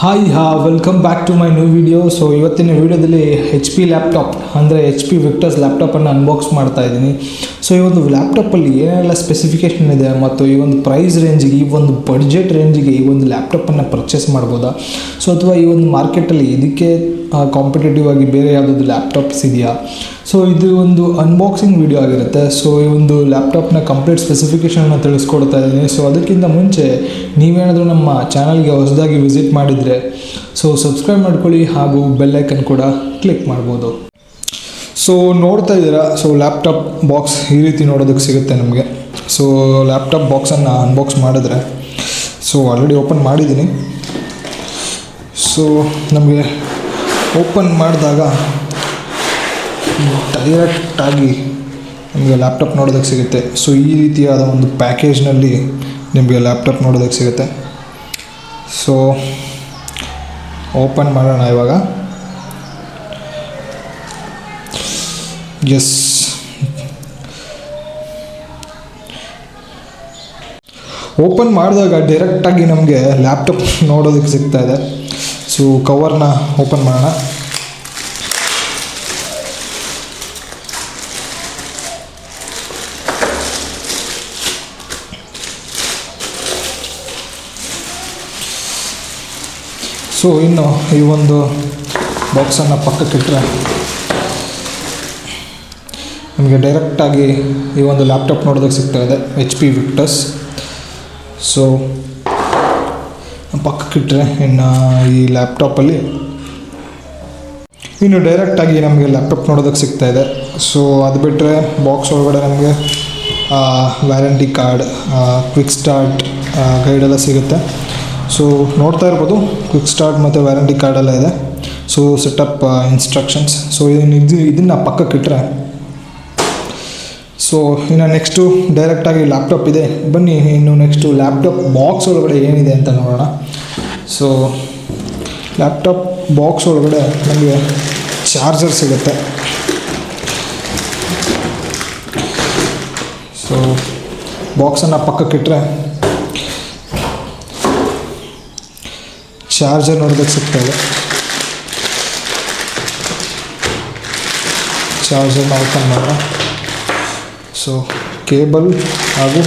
Hi ಹಾ welcome back to my new video so ಇವತ್ತಿನ ವಿಡಿಯೋದಲ್ಲಿ ಹೆಚ್ ಪಿ ಲ್ಯಾಪ್ಟಾಪ್ ಅಂದರೆ ಎಚ್ ಪಿ ವಿಕ್ಟರ್ಸ್ ಲ್ಯಾಪ್ಟಾಪನ್ನು ಅನ್ಬಾಕ್ಸ್ ಮಾಡ್ತಾ ಇದ್ದೀನಿ. ಸೊ ಈ ಒಂದು ಲ್ಯಾಪ್ಟಾಪಲ್ಲಿ ಏನೆಲ್ಲ ಸ್ಪೆಸಿಫಿಕೇಷನ್ ಇದೆ ಮತ್ತು ಈ ಒಂದು ಪ್ರೈಸ್ ರೇಂಜಿಗೆ ಈ ಒಂದು ಬಡ್ಜೆಟ್ ರೇಂಜಿಗೆ ಈ ಒಂದು ಲ್ಯಾಪ್ಟಾಪನ್ನು ಪರ್ಚೇಸ್ ಮಾಡ್ಬೋದಾ? ಸೊ ಅಥವಾ ಈ ಒಂದು ಮಾರ್ಕೆಟಲ್ಲಿ ಇದಕ್ಕೆ ಕಾಂಪಿಟೇಟಿವ್ ಆಗಿ ಬೇರೆ ಯಾವುದಾದ್ರು ಲ್ಯಾಪ್ಟಾಪ್ಸ್ ಇದೆಯಾ? ಸೊ ಇದು ಒಂದು ಅನ್ಬಾಕ್ಸಿಂಗ್ ವಿಡಿಯೋ ಆಗಿರುತ್ತೆ. ಸೊ ಈ ಒಂದು ಲ್ಯಾಪ್ಟಾಪ್ನ ಕಂಪ್ಲೀಟ್ ಸ್ಪೆಸಿಫಿಕೇಷನ್ನ ತಿಳಿಸ್ಕೊಡ್ತಾ ಇದ್ದೀನಿ. ಸೊ ಅದಕ್ಕಿಂತ ಮುಂಚೆ ನೀವೇನಾದರೂ ನಮ್ಮ ಚಾನಲ್ಗೆ ಹೊಸದಾಗಿ ವಿಸಿಟ್ ಮಾಡಿದರೆ ಸೊ ಸಬ್ಸ್ಕ್ರೈಬ್ ಮಾಡ್ಕೊಳ್ಳಿ ಹಾಗೂ ಬೆಲ್ಲೈಕನ್ ಕೂಡ ಕ್ಲಿಕ್ ಮಾಡ್ಬೋದು. ಸೊ ನೋಡ್ತಾ ಇದ್ದೀರಾ? ಸೊ ಲ್ಯಾಪ್ಟಾಪ್ ಬಾಕ್ಸ್ ಈ ರೀತಿ ನೋಡೋದಕ್ಕೆ ಸಿಗುತ್ತೆ ನಮಗೆ. ಸೊ ಲ್ಯಾಪ್ಟಾಪ್ ಬಾಕ್ಸನ್ನು ಅನ್ಬಾಕ್ಸ್ ಮಾಡಿದ್ರೆ ಸೊ ಆಲ್ರೆಡಿ ಓಪನ್ ಮಾಡಿದ್ದೀನಿ. ಸೊ ನಮಗೆ ಓಪನ್ ಮಾಡಿದಾಗ ಡೈರೆಕ್ಟಾಗಿ ನಿಮಗೆ ಲ್ಯಾಪ್ಟಾಪ್ ನೋಡೋದಕ್ಕೆ ಸಿಗುತ್ತೆ. ಸೊ ಈ ರೀತಿಯಾದ ಒಂದು ಪ್ಯಾಕೇಜ್ನಲ್ಲಿ ನಿಮಗೆ ಲ್ಯಾಪ್ಟಾಪ್ ನೋಡೋದಕ್ಕೆ ಸಿಗುತ್ತೆ. ಸೊ ಓಪನ್ ಮಾಡೋಣ ಇವಾಗ. ಎಸ್ ಓಪನ್ ಮಾಡಿದಾಗ ಡೈರೆಕ್ಟಾಗಿ ನಮಗೆ ಲ್ಯಾಪ್ಟಾಪ್ ನೋಡೋದಕ್ಕೆ ಸಿಗ್ತಾ ಇದೆ. ಸೊ ಕವರ್ನ ಓಪನ್ ಮಾಡೋಣ. ಸೊ ಇನ್ನು ಈ ಒಂದು ಬಾಕ್ಸನ್ನು ಪಕ್ಕಕ್ಕಿಟ್ಟರೆ ನಿಮಗೆ ಡೈರೆಕ್ಟಾಗಿ ಈ ಒಂದು ಲ್ಯಾಪ್ಟಾಪ್ ನೋಡೋದಕ್ಕೆ ಸಿಗ್ತಾ ಇದೆ ಎಚ್ ಪಿ ವಿಕ್ಟಸ್ ಸೊ ಪಕ್ಕಕ್ಕಿಟ್ಟರೆ ಇನ್ನು ಈ ಲ್ಯಾಪ್ಟಾಪಲ್ಲಿ ಇನ್ನು ಡೈರೆಕ್ಟಾಗಿ ನಮಗೆ ಲ್ಯಾಪ್ಟಾಪ್ ನೋಡೋದಕ್ಕೆ ಸಿಗ್ತಾ ಇದೆ. ಸೊ ಅದು ಬಿಟ್ಟರೆ ಬಾಕ್ಸ್ ಒಳಗಡೆ ನಮಗೆ ವ್ಯಾರಂಟಿ ಕಾರ್ಡ್ ಕ್ವಿಕ್ ಸ್ಟಾರ್ಟ್ ಗೈಡೆಲ್ಲ ಸಿಗುತ್ತೆ. ಸೊ ನೋಡ್ತಾ ಇರ್ಬೋದು ಕ್ವಿಕ್ ಸ್ಟಾರ್ಟ್ ಮತ್ತು ವ್ಯಾರಂಟಿ ಕಾರ್ಡೆಲ್ಲ ಇದೆ. ಸೊ ಸೆಟಪ್ ಇನ್ಸ್ಟ್ರಕ್ಷನ್ಸ್ ಸೊ ಇದನ್ನು ಇದು ಇದನ್ನು ಪಕ್ಕಕ್ಕಿಟ್ಟರೆ ಸೊ ಇನ್ನು ನೆಕ್ಸ್ಟು ಡೈರೆಕ್ಟಾಗಿ ಲ್ಯಾಪ್ಟಾಪ್ ಇದೆ. ಬನ್ನಿ, ಇನ್ನು ನೆಕ್ಸ್ಟು ಲ್ಯಾಪ್ಟಾಪ್ ಬಾಕ್ಸ್ ಒಳಗಡೆ ಏನಿದೆ ಅಂತ ನೋಡೋಣ. ಸೊ ಲ್ಯಾಪ್ಟಾಪ್ ಬಾಕ್ಸ್ ಒಳಗಡೆ ನಮಗೆ ಚಾರ್ಜರ್ ಸಿಗುತ್ತೆ. ಸೊ ಬಾಕ್ಸನ್ನು ಪಕ್ಕಕ್ಕಿಟ್ಟರೆ ಚಾರ್ಜರ್ ನೋಡೋದಕ್ಕೆ ಸಿಗ್ತಾ ಇದೆ. ಚಾರ್ಜರ್ನ ಓಪನ್ ಮಾಡೋಣ. ಸೊ ಕೇಬಲ್ ಹಾಗೂ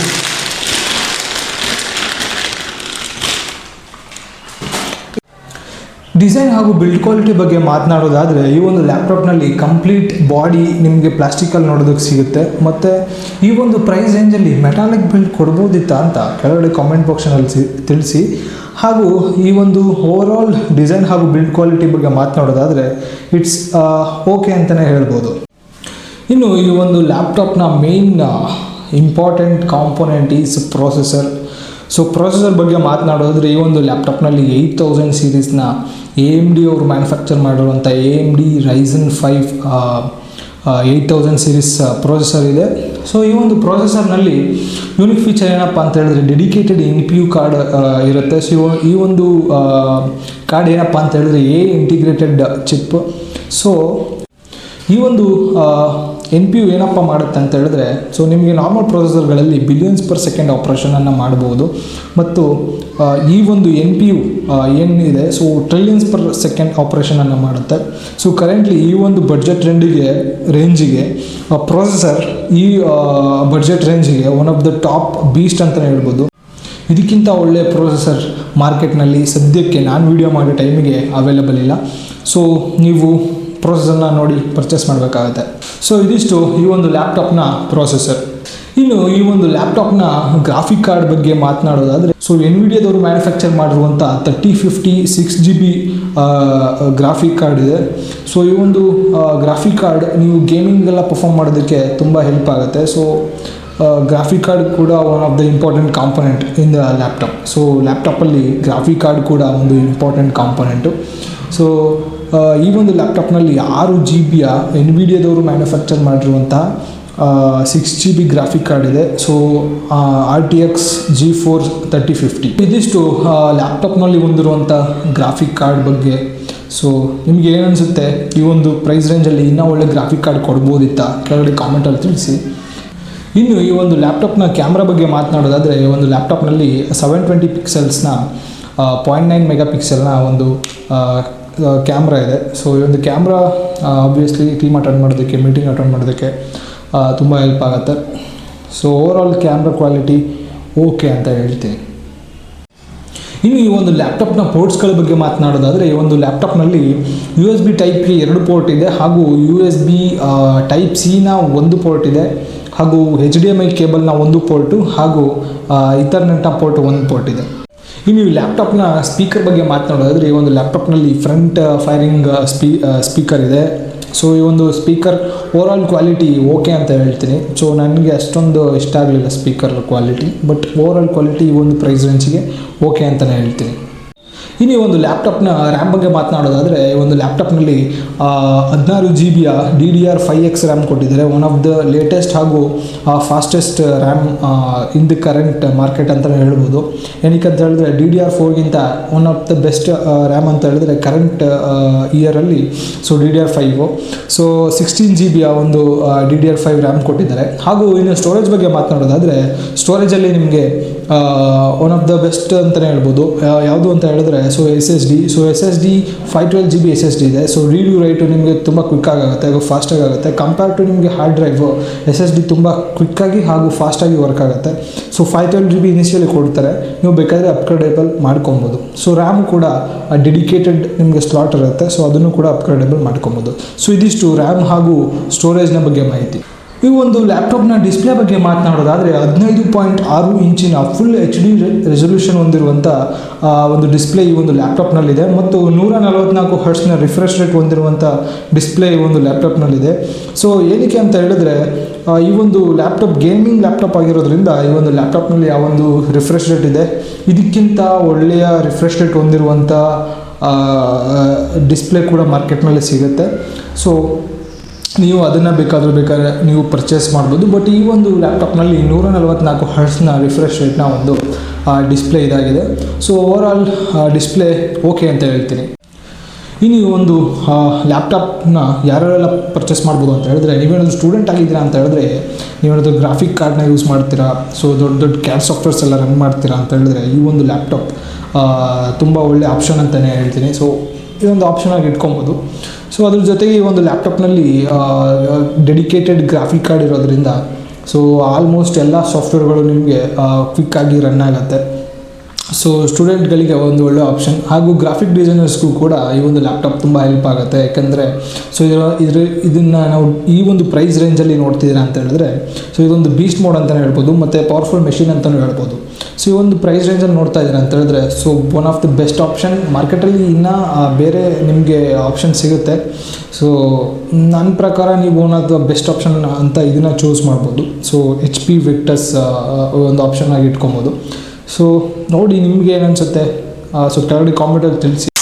ಡಿಸೈನ್ ಹಾಗೂ ಬಿಲ್ಡ್ ಕ್ವಾಲಿಟಿ ಬಗ್ಗೆ ಮಾತನಾಡೋದಾದರೆ, ಈ ಒಂದು ಲ್ಯಾಪ್ಟಾಪ್ನಲ್ಲಿ ಕಂಪ್ಲೀಟ್ ಬಾಡಿ ನಿಮಗೆ ಪ್ಲಾಸ್ಟಿಕಲ್ಲಿ ನೋಡೋದಕ್ಕೆ ಸಿಗುತ್ತೆ. ಮತ್ತು ಈ ಒಂದು ಪ್ರೈಸ್ ರೇಂಜಲ್ಲಿ ಮೆಟಾಲಿಕ್ ಬಿಲ್ಡ್ ಕೊಡ್ಬೋದಿತ್ತಾ ಅಂತ ಕೆಳಗಡೆ ಕಾಮೆಂಟ್ ಬಾಕ್ಸ್ನಲ್ಲಿ ತಿಳಿಸಿ. ಹಾಗೂ ಈ ಒಂದು ಓವರಾಲ್ ಡಿಸೈನ್ ಹಾಗೂ ಬಿಲ್ಡ್ ಕ್ವಾಲಿಟಿ ಬಗ್ಗೆ ಮಾತನಾಡೋದಾದರೆ ಇಟ್ಸ್ ಓಕೆ ಅಂತಲೇ ಹೇಳ್ಬೋದು. ಇನ್ನು ಈ ಒಂದು ಲ್ಯಾಪ್ಟಾಪ್ನ main important component is processor so processor ಬಗ್ಗೆ ಮಾತನಾಡೋದ್ರೆ ಈ ಒಂದು ಲ್ಯಾಪ್ಟಾಪ್ನಲ್ಲಿ ಏಯ್ಟ್ ತೌಸಂಡ್ ಸೀರೀಸ್ನ ಎ ಎಂ ಡಿ ಅವರು ಮ್ಯಾನುಫ್ಯಾಕ್ಚರ್ ಮಾಡಿರುವಂಥ A M D Ryzen five eight thousand series processor ಇದೆ. ಸೊ ಈ ಒಂದು ಪ್ರೊಸೆಸರ್ನಲ್ಲಿ ಯೂನಿಕ್ ಫೀಚರ್ ಏನಪ್ಪ ಅಂತ ಹೇಳಿದ್ರೆ dedicated N P U card ಇರುತ್ತೆ. ಸೊ ಈ ಒಂದು ಕಾರ್ಡ್ ಏನಪ್ಪ ಅಂತ ಹೇಳಿದ್ರೆ ಎ ಇಂಟಿಗ್ರೇಟೆಡ್ ಚಿಪ್ ಸೊ ಈ ಒಂದು ಎನ್ ಪಿ ಯು ಏನಪ್ಪ ಮಾಡುತ್ತೆ ಅಂತ ಹೇಳಿದ್ರೆ ಸೊ ನಿಮಗೆ ನಾರ್ಮಲ್ ಪ್ರೊಸೆಸರ್ಗಳಲ್ಲಿ ಬಿಲಿಯನ್ಸ್ ಪರ್ ಸೆಕೆಂಡ್ ಆಪ್ರೇಷನನ್ನು ಮಾಡ್ಬೋದು. ಮತ್ತು ಈ ಒಂದು ಎನ್ ಪಿ ಯು ಏನಿದೆ ಸೊ ಟ್ರಿಲಿಯನ್ಸ್ ಪರ್ ಸೆಕೆಂಡ್ ಆಪ್ರೇಷನನ್ನು ಮಾಡುತ್ತೆ. ಸೊ ಕರೆಂಟ್ಲಿ ಈ ಒಂದು ಬಡ್ಜೆಟ್ ರೆಂಡಿಗೆ ರೇಂಜಿಗೆ ಪ್ರೊಸೆಸರ್ ಈ ಬಡ್ಜೆಟ್ ರೇಂಜಿಗೆ one of the top beast ಅಂತಲೇ ಹೇಳ್ಬೋದು. ಇದಕ್ಕಿಂತ ಒಳ್ಳೆಯ ಪ್ರೊಸೆಸರ್ ಮಾರ್ಕೆಟ್ನಲ್ಲಿ ಸದ್ಯಕ್ಕೆ ನಾನು ವಿಡಿಯೋ ಮಾಡೋ ಟೈಮಿಗೆ ಅವೈಲಬಲ್ ಇಲ್ಲ. ಸೊ ನೀವು ಪ್ರೊಸೆಸರ್ನ ನೋಡಿ ಪರ್ಚೇಸ್ ಮಾಡಬೇಕಾಗುತ್ತೆ. ಸೊ ಇದಿಷ್ಟು ಈ ಒಂದು ಲ್ಯಾಪ್ಟಾಪ್ನ ಪ್ರೊಸೆಸರ್ ಇನ್ನು ಈ ಒಂದು ಲ್ಯಾಪ್ಟಾಪ್ನ ಗ್ರಾಫಿಕ್ ಕಾರ್ಡ್ ಬಗ್ಗೆ ಮಾತನಾಡೋದಾದರೆ ಸೊ ಎನ್ ವಿಡಿಯೋದವರು ಮ್ಯಾನುಫ್ಯಾಕ್ಚರ್ ಮಾಡಿರುವಂಥ thirty fifty six G B graphic card ಇದೆ. ಸೊ ಈ ಒಂದು ಗ್ರಾಫಿಕ್ ಕಾರ್ಡ್ ನೀವು ಗೇಮಿಂಗೆಲ್ಲ ಪರ್ಫಾರ್ಮ್ ಮಾಡೋದಕ್ಕೆ ತುಂಬ ಹೆಲ್ಪ್ ಆಗುತ್ತೆ. ಸೊ ಗ್ರಾಫಿಕ್ ಕಾರ್ಡ್ ಕೂಡ one of the important component in the laptop so ಲ್ಯಾಪ್ಟಾಪಲ್ಲಿ ಗ್ರಾಫಿಕ್ ಕಾರ್ಡ್ ಕೂಡ ಒಂದು ಇಂಪಾರ್ಟೆಂಟ್ ಕಾಂಪೊನೆಂಟು ಸೊ ಈ ಒಂದು ಲ್ಯಾಪ್ಟಾಪ್ನಲ್ಲಿ ಆರು ಜಿ ಬಿಯ ಎನ್ ವಿಡಿಯೋದವರು ಮ್ಯಾನುಫ್ಯಾಕ್ಚರ್ ಮಾಡಿರುವಂಥ six G B graphic card ಇದೆ. So R T X G four thirty fifty ಇದಿಷ್ಟು ಲ್ಯಾಪ್ಟಾಪ್ನಲ್ಲಿ ಹೊಂದಿರುವಂಥ ಗ್ರಾಫಿಕ್ ಕಾರ್ಡ್ ಬಗ್ಗೆ. ಸೊ ನಿಮಗೆ ಏನು ಅನಿಸುತ್ತೆ? ಈ ಒಂದು ಪ್ರೈಸ್ ರೇಂಜಲ್ಲಿ ಇನ್ನೂ ಒಳ್ಳೆ ಗ್ರಾಫಿಕ್ ಕಾರ್ಡ್ ಕೊಡ್ಬೋದಿತ್ತಾ? ಕೆಳಗಡೆ ಕಾಮೆಂಟಲ್ಲಿ ತಿಳಿಸಿ. ಇನ್ನು ಈ ಒಂದು ಲ್ಯಾಪ್ಟಾಪ್ನ ಕ್ಯಾಮ್ರಾ ಬಗ್ಗೆ ಮಾತನಾಡೋದಾದರೆ ಒಂದು ಲ್ಯಾಪ್ಟಾಪ್ನಲ್ಲಿ ಸೆವೆನ್ ಟ್ವೆಂಟಿ ಪಿಕ್ಸೆಲ್ಸ್ನ ಪಾಯಿಂಟ್ ನೈನ್ ಮೆಗಾ ಪಿಕ್ಸೆಲ್ನ ಒಂದು ಕ್ಯಾಮ್ರಾ ಇದೆ. ಸೊ ಈ ಒಂದು ಕ್ಯಾಮ್ರಾ ಆಬ್ವಿಯಸ್ಲಿ ಟೀಮ್ ಅಟೆಂಡ್ ಮಾಡೋದಕ್ಕೆ ಮೀಟಿಂಗ್ ಅಟೆಂಡ್ ಮಾಡೋದಕ್ಕೆ ತುಂಬ ಹೆಲ್ಪ್ ಆಗುತ್ತೆ. So overall camera quality okay ಅಂತ ಹೇಳ್ತೀನಿ. ಇನ್ನು ಈ ಒಂದು ಲ್ಯಾಪ್ಟಾಪ್ನ ಪೋರ್ಟ್ಸ್ಗಳ ಬಗ್ಗೆ ಮಾತನಾಡೋದಾದರೆ, ಈ ಒಂದು ಲ್ಯಾಪ್ಟಾಪ್ನಲ್ಲಿ ಯು ಎಸ್ ಬಿ ಟೈಪ್ಗೆ ಎರಡು ಪೋರ್ಟ್ ಇದೆ, ಹಾಗೂ ಯು ಎಸ್ ಬಿ ಟೈಪ್ ಸಿನ ಒಂದು ಪೋರ್ಟ್ ಇದೆ, ಹಾಗೂ ಎಚ್ ಡಿ ಎಂ ಐ ಕೇಬಲ್ನ ಒಂದು ಪೋರ್ಟು ಹಾಗೂ ಇಥರ್ನೆಟ್ನ ಪೋರ್ಟ್ ಒಂದು ಪೋರ್ಟ್ ಇದೆ. ಇನ್ನು ನೀವು ಲ್ಯಾಪ್ಟಾಪ್ನ ಸ್ಪೀಕರ್ ಬಗ್ಗೆ ಮಾತನಾಡೋದಾದರೆ, ಈ ಒಂದು ಲ್ಯಾಪ್ಟಾಪ್ನಲ್ಲಿ ಫ್ರಂಟ್ ಫೈರಿಂಗ್ ಸ್ಪೀ ಸ್ಪೀಕರ್ ಇದೆ. ಸೊ ಈ ಒಂದು ಸ್ಪೀಕರ್ ಓವರ್ ಕ್ವಾಲಿಟಿ ಓಕೆ ಅಂತ ಹೇಳ್ತೀನಿ. ಸೊ ನನಗೆ ಅಷ್ಟೊಂದು ಇಷ್ಟ ಆಗಲಿಲ್ಲ speaker quality but overall quality ಈ ಒಂದು ಪ್ರೈಸ್ ರೇಂಜಿಗೆ ಓಕೆ ಅಂತಲೇ ಹೇಳ್ತೀನಿ. ಇನ್ನು ಒಂದು ಲ್ಯಾಪ್ಟಾಪ್ನ ರ್ಯಾಮ್ ಬಗ್ಗೆ ಮಾತನಾಡೋದಾದರೆ ಒಂದು ಲ್ಯಾಪ್ಟಾಪ್ನಲ್ಲಿ ಹದಿನಾರು G ಬಿಯ D D R five X RAM ಕೊಟ್ಟಿದ್ದಾರೆ. ಒನ್ ಆಫ್ ದ ಲೇಟೆಸ್ಟ್ ಹಾಗೂ fastest RAM in the current market ಅಂತಲೇ ಹೇಳ್ಬೋದು. ಏನಕ್ಕೆ ಅಂತ ಹೇಳಿದ್ರೆ D D R ಫೋರ್ಗಿಂತ one of the best RAM ಅಂತ ಹೇಳಿದ್ರೆ current ಇಯರಲ್ಲಿ so D D R five so sixteen G ಬಿಯ ಒಂದು D D R five RAM ಕೊಟ್ಟಿದ್ದಾರೆ. ಹಾಗೂ ಇನ್ನು ಸ್ಟೋರೇಜ್ ಬಗ್ಗೆ ಮಾತನಾಡೋದಾದರೆ ಸ್ಟೋರೇಜಲ್ಲಿ ನಿಮಗೆ ಒನ್ ಆಫ್ ದ ಬೆಸ್ಟ್ ಅಂತಲೇ ಹೇಳ್ಬೋದು. ಯಾವುದು ಅಂತ ಹೇಳಿದ್ರೆ so S S D so S S D five twelve G B S S D ಇದೆ. ಸೊ ರೀಡ್ ಯು ರೈಟು ನಿಮಗೆ ತುಂಬ ಕ್ವಿಕ್ಕಾಗಿ ಆಗುತ್ತೆ ಹಾಗೂ ಫಾಸ್ಟಾಗಿ ಆಗುತ್ತೆ. ಕಂಪೇರ್ ಟು ನಿಮಗೆ hard drive S S D ತುಂಬ ಕ್ವಿಕ್ಕಾಗಿ ಹಾಗೂ ಫಾಸ್ಟಾಗಿ ವರ್ಕ್ ಆಗುತ್ತೆ. So five twelve G B initially ಕೊಡ್ತಾರೆ. ನೀವು ಬೇಕಾದರೆ ಅಪ್ಗ್ರೇಡೇಬಲ್ ಮಾಡ್ಕೊಬೋದು. ಸೊ ರ್ಯಾಮ್ ಕೂಡ ಡೆಡಿಕೇಟೆಡ್ ನಿಮಗೆ ಸ್ಲಾಟ್ ಇರುತ್ತೆ. ಸೊ ಅದನ್ನು ಕೂಡ ಅಪ್ಗ್ರೇಡೇಬಲ್ ಮಾಡ್ಕೊಬೋದು. ಸೊ ಇದಿಷ್ಟು ರ್ಯಾಮ್ ಹಾಗೂ ಸ್ಟೋರೇಜ್ನ ಬಗ್ಗೆ ಮಾಹಿತಿ. ಈ ಒಂದು ಲ್ಯಾಪ್ಟಾಪ್ನ ಡಿಸ್ಪ್ಲೇ ಬಗ್ಗೆ ಮಾತನಾಡೋದಾದರೆ ಹದಿನೈದು ಪಾಯಿಂಟ್ ಆರು ಇಂಚಿನ ಫುಲ್ ಎಚ್ ಡಿ ರೆಸೊಲ್ಯೂಷನ್ ಹೊಂದಿರುವಂಥ ಒಂದು ಡಿಸ್ಪ್ಲೇ ಈ ಒಂದು ಲ್ಯಾಪ್ಟಾಪ್ನಲ್ಲಿದೆ ಮತ್ತು ನೂರ ನಲವತ್ನಾಲ್ಕು ಹರ್ಟ್ಸ್ನ ರಿಫ್ರೆಶ್ ರೇಟ್ ಹೊಂದಿರುವಂಥ ಡಿಸ್ಪ್ಲೇ ಈ ಒಂದು ಲ್ಯಾಪ್ಟಾಪ್ನಲ್ಲಿದೆ ಸೊ ಏನಕ್ಕೆ ಅಂತ ಹೇಳಿದ್ರೆ ಈ ಒಂದು ಲ್ಯಾಪ್ಟಾಪ್ ಗೇಮಿಂಗ್ ಲ್ಯಾಪ್ಟಾಪ್ ಆಗಿರೋದ್ರಿಂದ ಈ ಒಂದು ಲ್ಯಾಪ್ಟಾಪ್ನಲ್ಲಿ ಆ ಒಂದು ರಿಫ್ರೆಶ್ ರೇಟ್ ಇದೆ. ಇದಕ್ಕಿಂತ ಒಳ್ಳೆಯ ರಿಫ್ರೆಶ್ ರೇಟ್ ಹೊಂದಿರುವಂಥ ಡಿಸ್ಪ್ಲೇ ಕೂಡ ಮಾರ್ಕೆಟ್ನಲ್ಲಿ ಸಿಗುತ್ತೆ. ಸೊ ನೀವು ಅದನ್ನು ಬೇಕಾದರೂ ಬೇಕಾದ್ರೆ ನೀವು ಪರ್ಚೇಸ್ ಮಾಡ್ಬೋದು. ಬಟ್ ಈ ಒಂದು ಲ್ಯಾಪ್ಟಾಪ್ನಲ್ಲಿ ನೂರ ನಲವತ್ನಾಲ್ಕು ಹರ್ಟ್ಸ್ನ ರಿಫ್ರೆಶ್ ರೇಟ್ನ ಒಂದು ಡಿಸ್ಪ್ಲೇ ಇದಾಗಿದೆ. So over all display okay ಅಂತ ಹೇಳ್ತೀನಿ. ಇನ್ನು ಈ ಒಂದು ಲ್ಯಾಪ್ಟಾಪ್ನ ಯಾರೆಲ್ಲ ಪರ್ಚೇಸ್ ಮಾಡ್ಬೋದು ಅಂತ ಹೇಳಿದ್ರೆ, ನೀವೇನಾದರೂ ಸ್ಟೂಡೆಂಟ್ ಆಗಿದ್ದೀರಾ ಅಂತ ಹೇಳಿದ್ರೆ, ನೀವೇನಾದರೂ ಗ್ರಾಫಿಕ್ ಕಾರ್ಡ್ನ ಯೂಸ್ ಮಾಡ್ತೀರಾ? ಸೊ ದೊಡ್ಡ ದೊಡ್ಡ ಕ್ಯಾಡ್ ಸಾಫ್ಟ್ವೇರ್ಸ್ ಎಲ್ಲ ರನ್ ಮಾಡ್ತೀರಾ ಅಂತ ಹೇಳಿದ್ರೆ, ಈ ಒಂದು ಲ್ಯಾಪ್ಟಾಪ್ ತುಂಬ ಒಳ್ಳೆ ಆಪ್ಷನ್ ಅಂತಲೇ ಹೇಳ್ತೀನಿ. ಸೊ ಇದೊಂದು ಆಪ್ಷನ್ ಆಗಿ ಇಟ್ಕೊಬೋದು. ಸೊ ಅದ್ರ ಜೊತೆಗೆ ಈ ಒಂದು ಲ್ಯಾಪ್ಟಾಪ್ನಲ್ಲಿ ಡೆಡಿಕೇಟೆಡ್ ಗ್ರಾಫಿಕ್ ಕಾರ್ಡ್ ಇರೋದ್ರಿಂದ ಸೊ ಆಲ್ಮೋಸ್ಟ್ ಎಲ್ಲ ಸಾಫ್ಟ್ವೇರ್ಗಳು ನಿಮಗೆ ಕ್ವಿಕ್ಕಾಗಿ ರನ್ ಆಗುತ್ತೆ. ಸೊ ಸ್ಟೂಡೆಂಟ್ಗಳಿಗೆ ಒಂದು ಒಳ್ಳೆ ಆಪ್ಷನ್ ಹಾಗೂ ಗ್ರಾಫಿಕ್ ಡಿಸೈನರ್ಸ್ಗೂ ಕೂಡ ಈ ಒಂದು ಲ್ಯಾಪ್ಟಾಪ್ ತುಂಬ ಹೆಲ್ಪ್ ಆಗುತ್ತೆ. ಯಾಕಂದರೆ ಸೊ ಇದರ ಇದ್ರ, ಇದನ್ನು ನಾವು ಈ ಒಂದು ಪ್ರೈಸ್ ರೇಂಜಲ್ಲಿ ನೋಡ್ತಿದ್ದೀರಾ ಅಂತ ಹೇಳಿದ್ರೆ ಸೊ ಇದೊಂದು ಬೀಸ್ಟ್ ಮೋಡ್ ಅಂತಲೇ ಹೇಳ್ಬೋದು, ಮತ್ತು ಪವರ್ಫುಲ್ ಮೆಷಿನ್ ಅಂತಲೂ ಹೇಳ್ಬೋದು. ಸೊ ಈ ಒಂದು ಪ್ರೈಸ್ ರೇಂಜಲ್ಲಿ ನೋಡ್ತಾ ಇದ್ದೀರಾ ಅಂತ ಹೇಳಿದ್ರೆ so one of the best option ಮಾರ್ಕೆಟಲ್ಲಿ ಇನ್ನೂ ಬೇರೆ ನಿಮಗೆ ಆಪ್ಷನ್ ಸಿಗುತ್ತೆ. ಸೊ ನನ್ನ ಪ್ರಕಾರ ನೀವು one of the best option ಅಂತ ಇದನ್ನು ಚೂಸ್ ಮಾಡ್ಬೋದು. ಸೊ ಎಚ್ ಪಿ ವಿಕ್ಟಸ್ ಒಂದು ಆಪ್ಷನ್ ಆಗಿ ಇಟ್ಕೊಬೋದು. ಸೊ ನೋಡಿ ನಿಮಗೆ ಏನನ್ಸುತ್ತೆ ಸೊ ಕೆಳಗಡೆ ಕಾಮೆಂಟಲ್ಲಿ ತಿಳಿಸಿ.